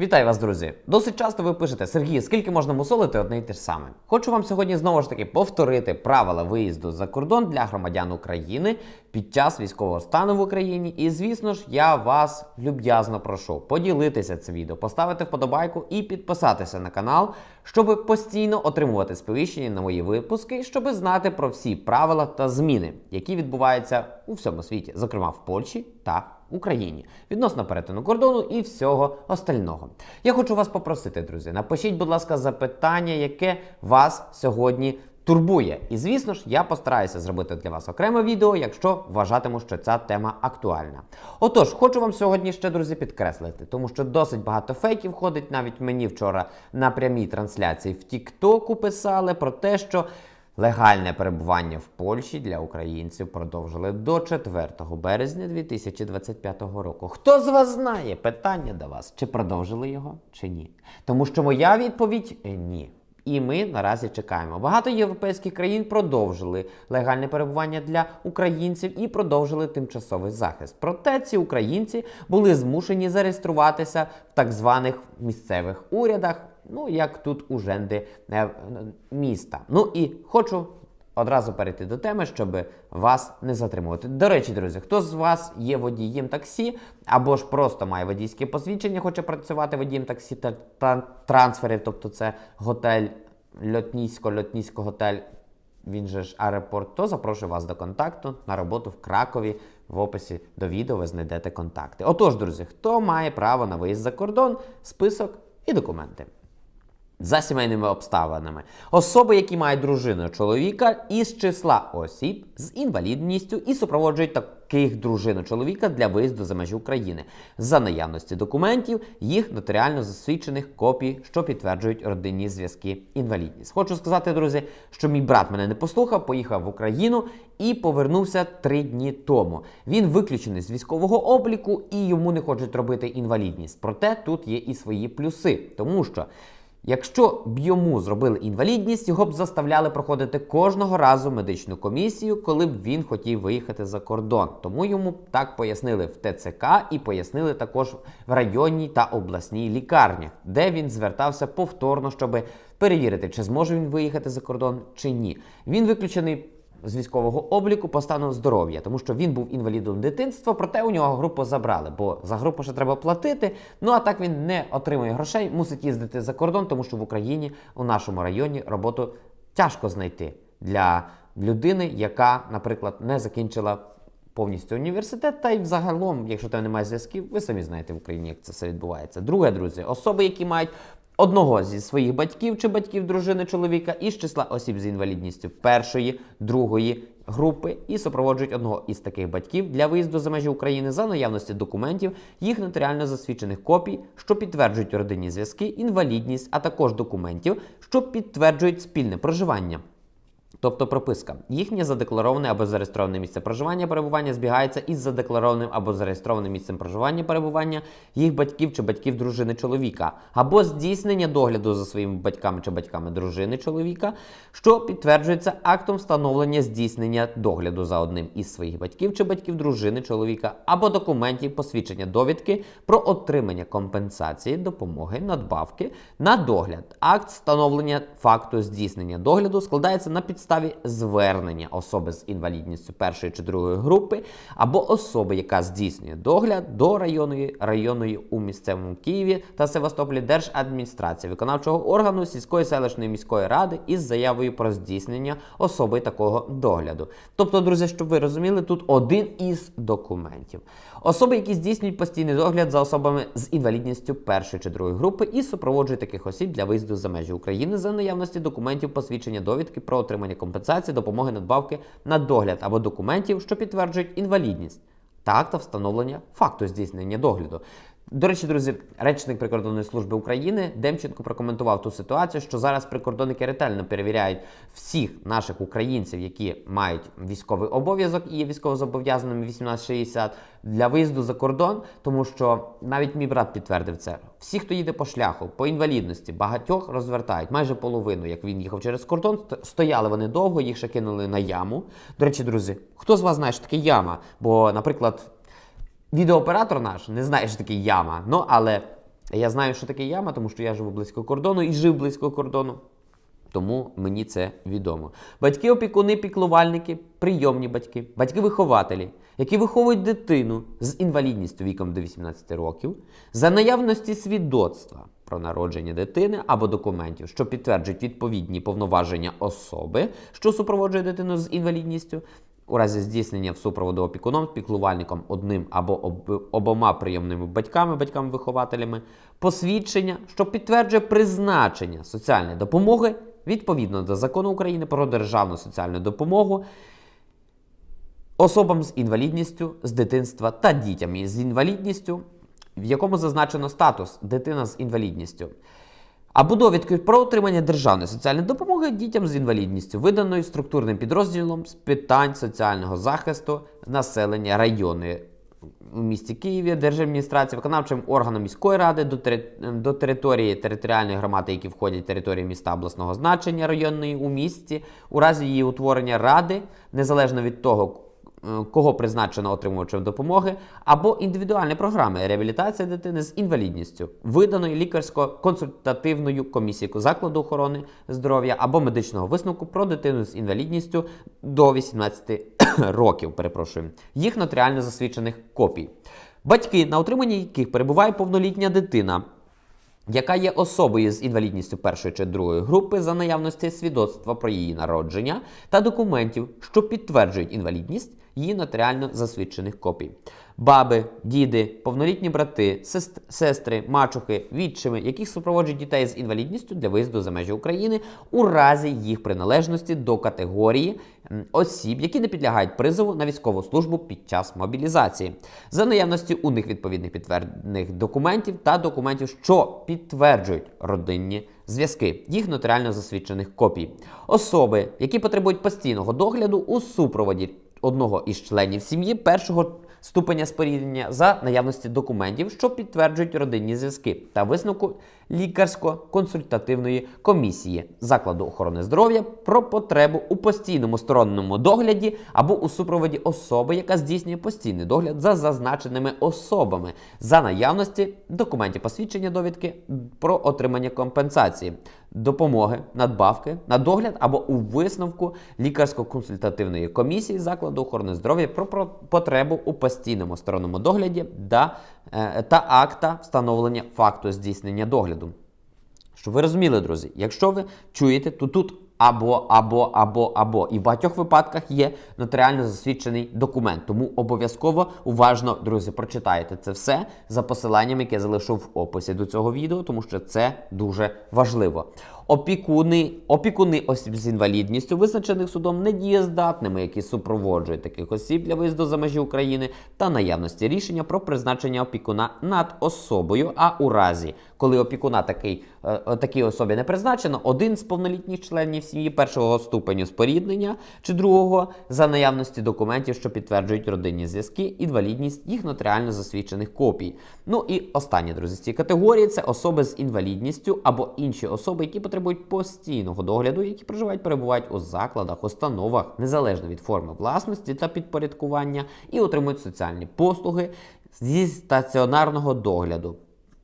Вітаю вас, друзі! Досить часто ви пишете Сергій, скільки можна мусолити одне й те ж саме. Хочу вам сьогодні знову ж таки повторити правила виїзду за кордон для громадян України під час військового стану в Україні. І звісно ж, я вас люб'язно прошу поділитися це відео, поставити вподобайку і підписатися на канал, щоб постійно отримувати сповіщення на мої випуски, щоб знати про всі правила та зміни, які відбуваються у всьому світі, зокрема в Польщі та Україні відносно перетину кордону і всього остального. Я хочу вас попросити, друзі, напишіть, будь ласка, запитання, яке вас сьогодні турбує. І звісно ж, я постараюся зробити для вас окреме відео, якщо вважатиму, що ця тема актуальна. Отож, хочу вам сьогодні ще, друзі, підкреслити, тому що досить багато фейків ходить. Навіть мені вчора на прямій трансляції в Тіктоку писали про те, що. Легальне перебування в Польщі для українців продовжили до 4 березня 2025 року. Хто з вас знає питання до вас, чи продовжили його, чи ні? Тому що моя відповідь ні. І ми наразі чекаємо. Багато європейських країн продовжили легальне перебування для українців і продовжили тимчасовий захист. Проте ці українці були змушені зареєструватися в так званих місцевих урядах. Ну, як тут у Женди е, міста. Ну і хочу одразу перейти до теми, щоб вас не затримувати. До речі, друзі, хто з вас є водієм таксі або ж просто має водійське посвідчення, хоче працювати водієм таксі та, та трансферів, тобто це готель Льотнісько, Льотнісько готель. Він же ж аеропорт, то запрошую вас до контакту на роботу в Кракові. В описі до відео ви знайдете контакти. Отож, друзі, хто має право на виїзд за кордон, список і документи. За сімейними обставинами. Особи, які мають дружину чоловіка із числа осіб з інвалідністю і супроводжують таких дружину чоловіка для виїзду за межі України за наявності документів, їх нотаріально засвідчених копій, що підтверджують родинні зв'язки інвалідність. Хочу сказати, друзі, що мій брат мене не послухав, поїхав в Україну і повернувся три дні тому. Він виключений з військового обліку і йому не хочуть робити інвалідність. Проте тут є і свої плюси, тому що. Якщо б йому зробили інвалідність, його б заставляли проходити кожного разу медичну комісію, коли б він хотів виїхати за кордон. Тому йому так пояснили в ТЦК і пояснили також в районній та обласній лікарнях, де він звертався повторно, щоб перевірити, чи зможе він виїхати за кордон чи ні. Він виключений з військового обліку по стану здоров'я, тому що він був інвалідом дитинства, проте у нього групу забрали, бо за групу ще треба платити. Ну а так він не отримує грошей, мусить їздити за кордон, тому що в Україні у нашому районі роботу тяжко знайти для людини, яка, наприклад, не закінчила. Повністю університет, та й взагалом, якщо там немає зв'язків, ви самі знаєте в Україні, як це все відбувається. Друге, друзі, особи, які мають одного зі своїх батьків чи батьків дружини чоловіка із числа осіб з інвалідністю першої, другої групи і супроводжують одного із таких батьків для виїзду за межі України за наявності документів, їх нотаріально засвідчених копій, що підтверджують родинні зв'язки, інвалідність, а також документів, що підтверджують спільне проживання. Тобто прописка. Їхнє задеклароване або зареєстроване місце проживання перебування збігається із задекларованим або зареєстрованим місцем проживання перебування їх батьків чи батьків дружини чоловіка, або здійснення догляду за своїми батьками чи батьками дружини чоловіка, що підтверджується актом встановлення здійснення догляду за одним із своїх батьків чи батьків дружини чоловіка, або документів посвідчення довідки про отримання компенсації, допомоги, надбавки на догляд. Акт встановлення факту здійснення догляду складається на підставі звернення особи з інвалідністю першої чи другої групи, або особи, яка здійснює догляд до районної районної у місцевому Києві та Севастополі держадміністрації, виконавчого органу сільської селищної міської ради із заявою про здійснення особи такого догляду. Тобто, друзі, щоб ви розуміли, тут один із документів. Особи, які здійснюють постійний догляд за особами з інвалідністю першої чи другої групи, і супроводжують таких осіб для виїзду за межі України за наявності документів посвідчення довідки про отримання компенсації, допомоги надбавки на догляд або документів, що підтверджують інвалідність та акта встановлення факту здійснення догляду. До речі, друзі, речник прикордонної служби України Демченко прокоментував ту ситуацію, що зараз прикордонники ретельно перевіряють всіх наших українців, які мають військовий обов'язок і є військовозобов'язаними 1860 для виїзду за кордон, тому що навіть мій брат підтвердив це. Всі, хто їде по шляху, по інвалідності, багатьох розвертають, майже половину, як він їхав через кордон, стояли вони довго, їх ще кинули на яму. До речі, друзі, хто з вас знає, що таке яма? Бо, наприклад. Відеооператор наш не знає, що таке яма. Ну, але Я знаю, що таке яма, тому що я живу близько кордону і жив близько кордону. Тому мені це відомо. Батьки, опікуни, піклувальники, прийомні батьки, батьки-вихователі, які виховують дитину з інвалідністю віком до 18 років, за наявності свідоцтва про народження дитини або документів, що підтверджують відповідні повноваження особи, що супроводжує дитину з інвалідністю. У разі здійснення в супроводу опікуном, піклувальником одним або об- обома прийомними батьками, батьками-вихователями, посвідчення, що підтверджує призначення соціальної допомоги відповідно до закону України про державну соціальну допомогу особам з інвалідністю з дитинства та дітям з інвалідністю, в якому зазначено статус дитина з інвалідністю. Або довідки про отримання державної соціальної допомоги дітям з інвалідністю, виданої структурним підрозділом з питань соціального захисту населення районної у місті Києві, держадміністрації, виконавчим органом міської ради до, тери- до території територіальної громади, які входять в територію міста обласного значення районної у місті, у разі її утворення ради, незалежно від того, кого призначено отримувачем допомоги, або індивідуальні програми реабілітації дитини з інвалідністю, виданої лікарсько-консультативною комісією закладу охорони здоров'я або медичного висновку про дитину з інвалідністю до 18 років, перепрошую, їх нотаріально засвідчених копій. Батьки, на утриманні яких перебуває повнолітня дитина, яка є особою з інвалідністю першої чи другої групи за наявності свідоцтва про її народження та документів, що підтверджують інвалідність її нотаріально засвідчених копій. Баби, діди, повнолітні брати, сест- сестри, мачухи, відчими, яких супроводжують дітей з інвалідністю для виїзду за межі України у разі їх приналежності до категорії осіб, які не підлягають призову на військову службу під час мобілізації, за наявності у них відповідних підтверджених документів та документів, що підтверджують родинні зв'язки, їх нотаріально засвідчених копій, особи, які потребують постійного догляду у супроводі одного із членів сім'ї першого ступеня споріднення за наявності документів, що підтверджують родинні зв'язки, та висновку лікарсько-консультативної комісії закладу охорони здоров'я про потребу у постійному сторонньому догляді або у супроводі особи, яка здійснює постійний догляд за зазначеними особами, за наявності документів посвідчення довідки про отримання компенсації, допомоги, надбавки на догляд або у висновку лікарсько-консультативної комісії закладу охорони здоров'я про, потребу у постійному сторонньому догляді е, та акта встановлення факту здійснення догляду. Щоб ви розуміли, друзі, якщо ви чуєте, то тут або, або, або, або. І в багатьох випадках є нотаріально засвідчений документ. Тому обов'язково уважно, друзі, прочитайте це все за посиланням, яке я залишу в описі до цього відео, тому що це дуже важливо. Опікуни, опікуни осіб з інвалідністю, визначених судом недієздатними, які супроводжують таких осіб для виїзду за межі України, та наявності рішення про призначення опікуна над особою. А у разі, коли опікуна такий, е, е, такій особі не призначено, один з повнолітніх членів сім'ї першого ступеню споріднення чи другого за наявності документів, що підтверджують родинні зв'язки, інвалідність їх нотаріально засвідчених копій. Ну і останні друзі з цієї категорії це особи з інвалідністю або інші особи, які потребують постійного догляду, які проживають, перебувають у закладах, установах незалежно від форми власності та підпорядкування, і отримують соціальні послуги зі стаціонарного догляду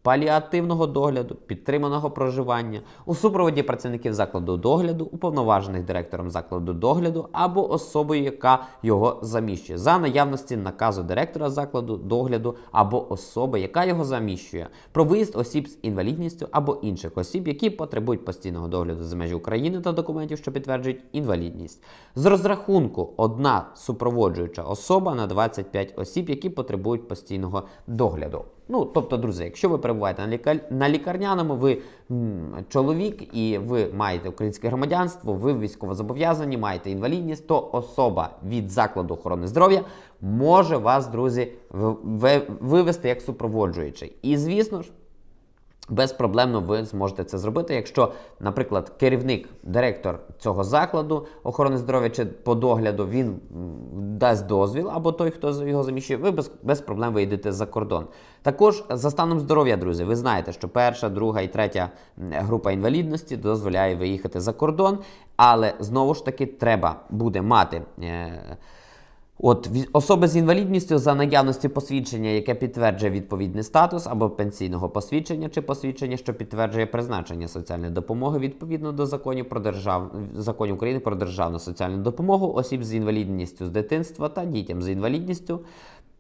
паліативного догляду, підтриманого проживання, у супроводі працівників закладу догляду, уповноважених директором закладу догляду або особою, яка його заміщує, за наявності наказу директора закладу догляду або особи, яка його заміщує, про виїзд осіб з інвалідністю або інших осіб, які потребують постійного догляду за межі України та документів, що підтверджують інвалідність. З розрахунку одна супроводжуюча особа на 25 осіб, які потребують постійного догляду. Ну, тобто, друзі, якщо ви перебуваєте на, лікар... на лікарняному, ви м, чоловік і ви маєте українське громадянство, ви військовозобов'язані, маєте інвалідність, то особа від закладу охорони здоров'я може вас, друзі, вивести як супроводжуючий. І звісно ж. Безпроблемно ви зможете це зробити, якщо, наприклад, керівник, директор цього закладу охорони здоров'я чи по догляду він дасть дозвіл, або той, хто його заміщує, ви без, без проблем вийдете за кордон. Також за станом здоров'я, друзі, ви знаєте, що перша, друга і третя група інвалідності дозволяє виїхати за кордон, але знову ж таки треба буде мати. Е- От особи з інвалідністю за наявності посвідчення, яке підтверджує відповідний статус, або пенсійного посвідчення чи посвідчення, що підтверджує призначення соціальної допомоги відповідно до законів про держав... законів України про державну соціальну допомогу осіб з інвалідністю з дитинства та дітям з інвалідністю.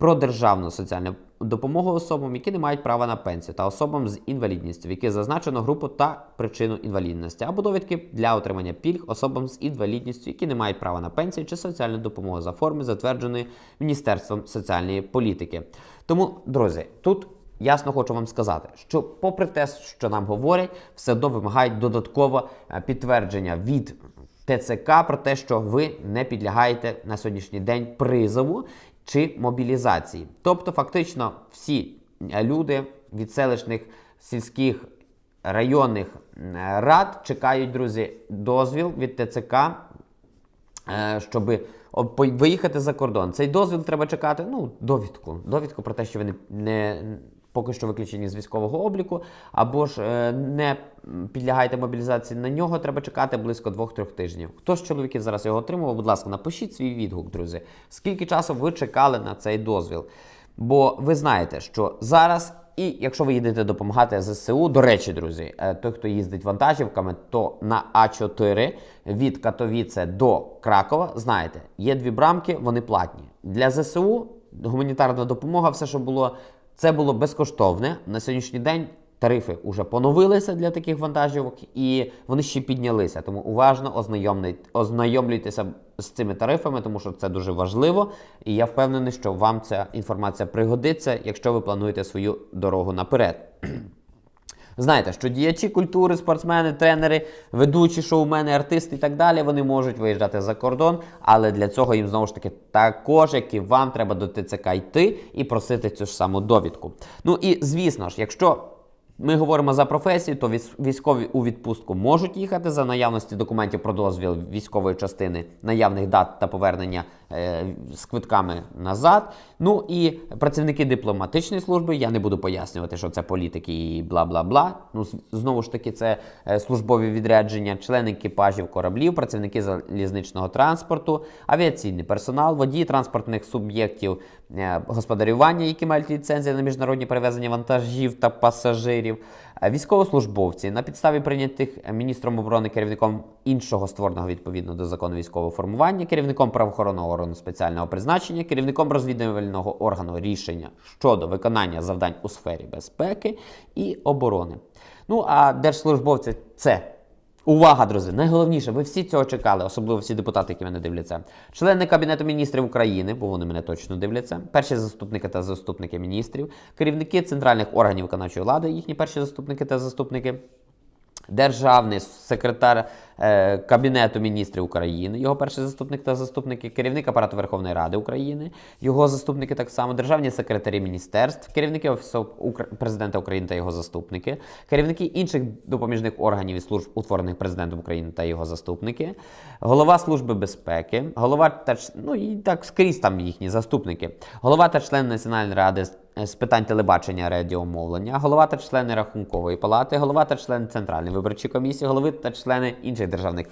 Про державну соціальну допомогу особам, які не мають права на пенсію, та особам з інвалідністю, в які зазначено групу та причину інвалідності, або довідки для отримання пільг особам з інвалідністю, які не мають права на пенсію чи соціальну допомогу за форми, затвердженої Міністерством соціальної політики. Тому, друзі, тут ясно хочу вам сказати, що, попри те, що нам говорять, все одно вимагають додатково е, підтвердження від ТЦК про те, що ви не підлягаєте на сьогоднішній день призову чи мобілізації. Тобто, фактично, всі е, люди від селищних сільських районних рад чекають, друзі, дозвіл від ТЦК щоб виїхати за кордон. Цей дозвіл треба чекати. Ну, довідку. Довідку про те, що ви не, не поки що виключені з військового обліку, або ж е, не підлягаєте мобілізації. На нього треба чекати близько 2-3 тижнів. Хто з чоловіків зараз його отримував? Будь ласка, напишіть свій відгук, друзі. Скільки часу ви чекали на цей дозвіл? Бо ви знаєте, що зараз. І якщо ви їдете допомагати ЗСУ, до речі, друзі, е, той, хто їздить вантажівками, то на А4 від Катовіце до Кракова, знаєте, є дві брамки, вони платні. Для ЗСУ гуманітарна допомога, все, що було, це було безкоштовне. На сьогоднішній день тарифи вже поновилися для таких вантажівок, і вони ще піднялися. Тому уважно ознайомлюйтеся з цими тарифами, тому що це дуже важливо. І я впевнений, що вам ця інформація пригодиться, якщо ви плануєте свою дорогу наперед. Знаєте, що діячі культури, спортсмени, тренери, ведучі шоумени, артисти і так далі, вони можуть виїжджати за кордон, але для цього їм знову ж таки також, як і вам, треба до ТЦК йти і просити цю ж саму довідку. Ну і звісно ж, якщо ми говоримо за професію, то військ- військові у відпустку можуть їхати за наявності документів про дозвіл військової частини, наявних дат та повернення з квитками назад. Ну і працівники дипломатичної служби. Я не буду пояснювати, що це політики і бла бла бла. Ну знову ж таки, це е, службові відрядження, члени екіпажів кораблів, працівники залізничного транспорту, авіаційний персонал, водії транспортних суб'єктів е, господарювання, які мають ліцензії на міжнародні перевезення вантажів та пасажирів, е, військовослужбовці на підставі прийнятих е, міністром оборони керівником іншого створеного відповідно до закону військового формування, керівником правоохоронного органу спеціального призначення, керівником розвідувального органу рішення щодо виконання завдань у сфері безпеки і оборони. Ну а держслужбовці це Увага, друзі! Найголовніше, ви всі цього чекали, особливо всі депутати, які мене дивляться. Члени Кабінету міністрів України, бо вони мене точно дивляться, перші заступники та заступники міністрів, керівники центральних органів виконавчої влади, їхні перші заступники та заступники. Державний секретар е, Кабінету міністрів України, його перший заступник та заступники, керівник апарату Верховної Ради України, його заступники так само, державні секретарі міністерств, керівники Офісу президента України та його заступники, керівники інших допоміжних органів і служб, утворених президентом України та його заступники, голова служби безпеки, голова та ну і так скрізь там їхні заступники, голова та член Національної ради з- з питань телебачення радіомовлення, голова та члени рахункової палати, голова та член Центральної виборчої комісії, голови та члени інших державних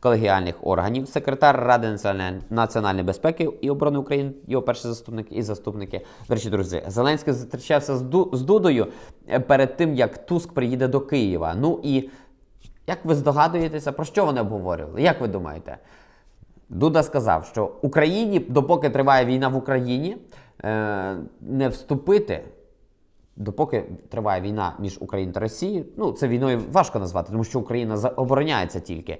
колегіальних органів, секретар Ради національної, національної безпеки і оборони України, його перший заступник і заступники. До речі, друзі, Зеленський зустрічався з, Ду, з Дудою е, перед тим, як Туск приїде до Києва. Ну і як ви здогадуєтеся, про що вони обговорювали? Як ви думаєте? Дуда сказав, що Україні, допоки триває війна в Україні, е, не вступити, допоки триває війна між Україною та Росією. Ну, це війною важко назвати, тому що Україна обороняється тільки.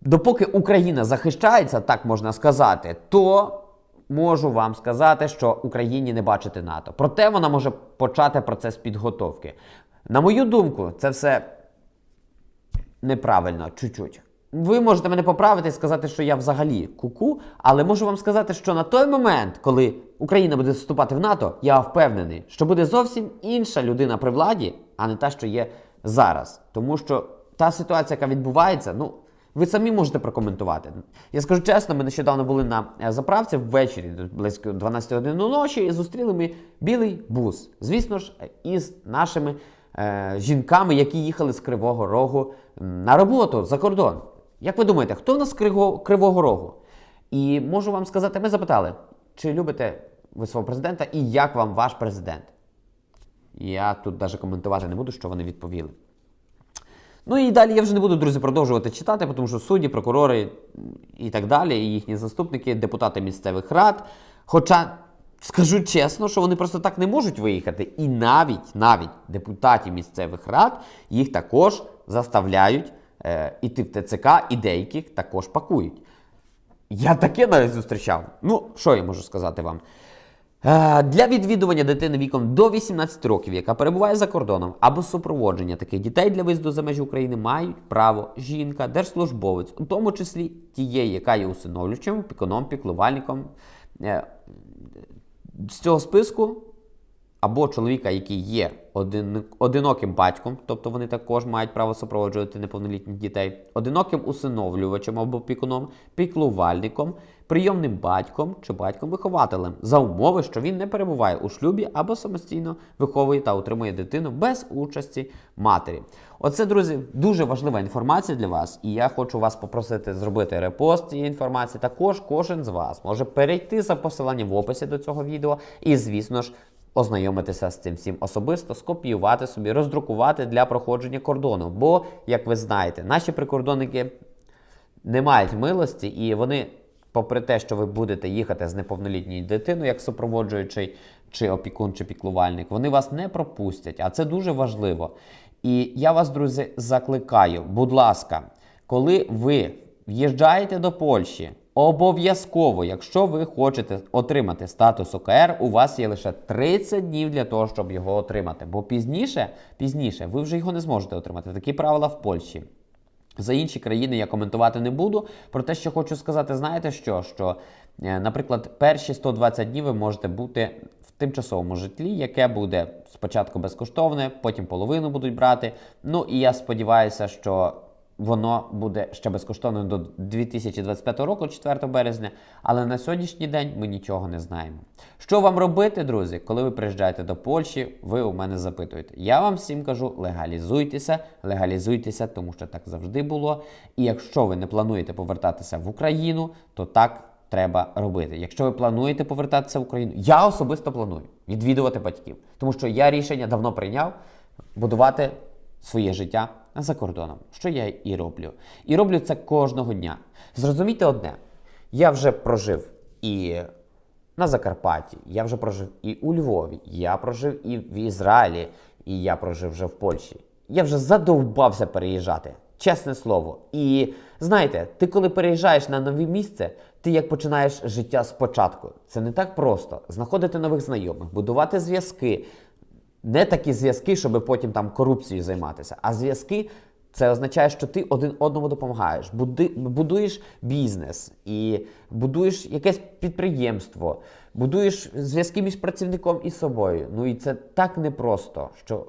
Допоки Україна захищається, так можна сказати, то можу вам сказати, що Україні не бачити НАТО. Проте вона може почати процес підготовки. На мою думку, це все неправильно, чуть-чуть. Ви можете мене поправити і сказати, що я взагалі куку, але можу вам сказати, що на той момент, коли Україна буде вступати в НАТО, я впевнений, що буде зовсім інша людина при владі, а не та, що є зараз. Тому що та ситуація, яка відбувається, ну. Ви самі можете прокоментувати. Я скажу чесно, ми нещодавно були на е, заправці ввечері, близько 12 годин ночі, і зустріли ми білий бус. Звісно ж, із нашими е, жінками, які їхали з Кривого Рогу на роботу за кордон. Як ви думаєте, хто в нас з Кривого Рогу? І можу вам сказати, ми запитали, чи любите ви свого президента і як вам ваш президент. Я тут навіть коментувати не буду, що вони відповіли. Ну і далі я вже не буду, друзі, продовжувати читати, тому що судді, прокурори і так далі, і їхні заступники, депутати місцевих рад. Хоча скажу чесно, що вони просто так не можуть виїхати. І навіть навіть депутатів місцевих рад їх також заставляють е, іти в ТЦК, і деяких також пакують. Я таке навіть зустрічав. Ну, що я можу сказати вам? Е, Для відвідування дитини віком до 18 років, яка перебуває за кордоном, або супроводження таких дітей для виїзду за межі України мають право жінка, держслужбовець, у тому числі тієї, яка є усиновлювачем, опікуном, піклувальником. Е, З цього списку або чоловіка, який є один, одиноким батьком, тобто вони також мають право супроводжувати неповнолітніх дітей, одиноким усиновлювачем або опікуном, піклувальником, прийомним батьком чи батьком-вихователем за умови, що він не перебуває у шлюбі або самостійно виховує та утримує дитину без участі матері. Оце, друзі, дуже важлива інформація для вас, і я хочу вас попросити зробити репост цієї інформації. Також кожен з вас може перейти за посиланням в описі до цього відео і, звісно ж, ознайомитися з цим всім особисто, скопіювати собі, роздрукувати для проходження кордону. Бо, як ви знаєте, наші прикордонники не мають милості, і вони, попри те, що ви будете їхати з неповнолітньою дитиною, як супроводжуючий чи опікун, чи піклувальник, вони вас не пропустять. А це дуже важливо. І я вас, друзі, закликаю, будь ласка, коли ви в'їжджаєте до Польщі, обов'язково, якщо ви хочете отримати статус ОКР, у вас є лише 30 днів для того, щоб його отримати. Бо пізніше, пізніше ви вже його не зможете отримати. Такі правила в Польщі. За інші країни я коментувати не буду. Про те, що хочу сказати, знаєте що? Що, е, наприклад, перші 120 днів ви можете бути в тимчасовому житлі, яке буде спочатку безкоштовне, потім половину будуть брати. Ну і я сподіваюся, що воно буде ще безкоштовним до 2025 року, 4 березня. Але на сьогоднішній день ми нічого не знаємо. Що вам робити, друзі, коли ви приїжджаєте до Польщі, ви у мене запитуєте. Я вам всім кажу: легалізуйтеся, легалізуйтеся, тому що так завжди було. І якщо ви не плануєте повертатися в Україну, то так. Треба робити. Якщо ви плануєте повертатися в Україну, я особисто планую відвідувати батьків, тому що я рішення давно прийняв будувати своє життя за кордоном, що я і роблю. І роблю це кожного дня. Зрозумійте одне: я вже прожив і на Закарпатті, я вже прожив і у Львові, я прожив і в Ізраїлі, і я прожив вже в Польщі. Я вже задовбався переїжджати. Чесне слово. І знаєте, ти коли переїжджаєш на нове місце, ти як починаєш життя спочатку. Це не так просто. Знаходити нових знайомих, будувати зв'язки. Не такі зв'язки, щоб потім там корупцією займатися, а зв'язки. Це означає, що ти один одному допомагаєш, будуєш бізнес і будуєш якесь підприємство, будуєш зв'язки між працівником і собою. Ну і це так непросто, що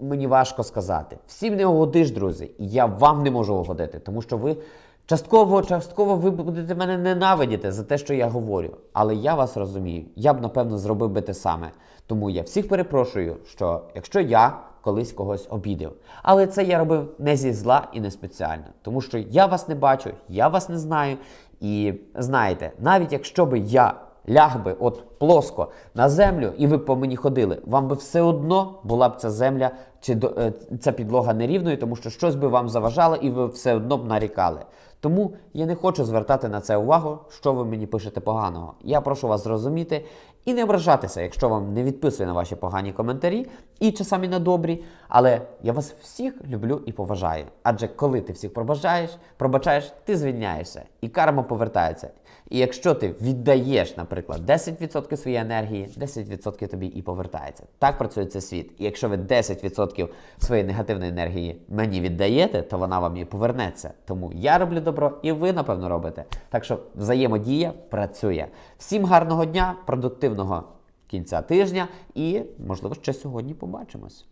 мені важко сказати. Всім не угодиш, друзі, і я вам не можу угодити, тому що ви частково, частково ви будете мене ненавидіти за те, що я говорю. Але я вас розумію. Я б напевно зробив би те саме. Тому я всіх перепрошую, що якщо я колись когось обідав. Але це я робив не зі зла і не спеціально, тому що я вас не бачу, я вас не знаю. І знаєте, навіть якщо би я ляг би от плоско на землю, і ви б по мені ходили, вам би все одно була б ця земля чи е, ця підлога нерівною, тому що щось би вам заважало, і ви все одно б нарікали. Тому я не хочу звертати на це увагу, що ви мені пишете поганого. Я прошу вас зрозуміти і не ображатися, якщо вам не відписує на ваші погані коментарі, і часами на добрі. Але я вас всіх люблю і поважаю. Адже коли ти всіх пробажаєш, пробачаєш, ти звільняєшся, і карма повертається. І якщо ти віддаєш, наприклад, 10% своєї енергії, 10% тобі і повертається. Так працює цей світ. І якщо ви 10% своєї негативної енергії мені віддаєте, то вона вам і повернеться. Тому я роблю добро, і ви, напевно, робите. Так що взаємодія працює. Всім гарного дня, продуктивного кінця тижня і, можливо, ще сьогодні побачимось.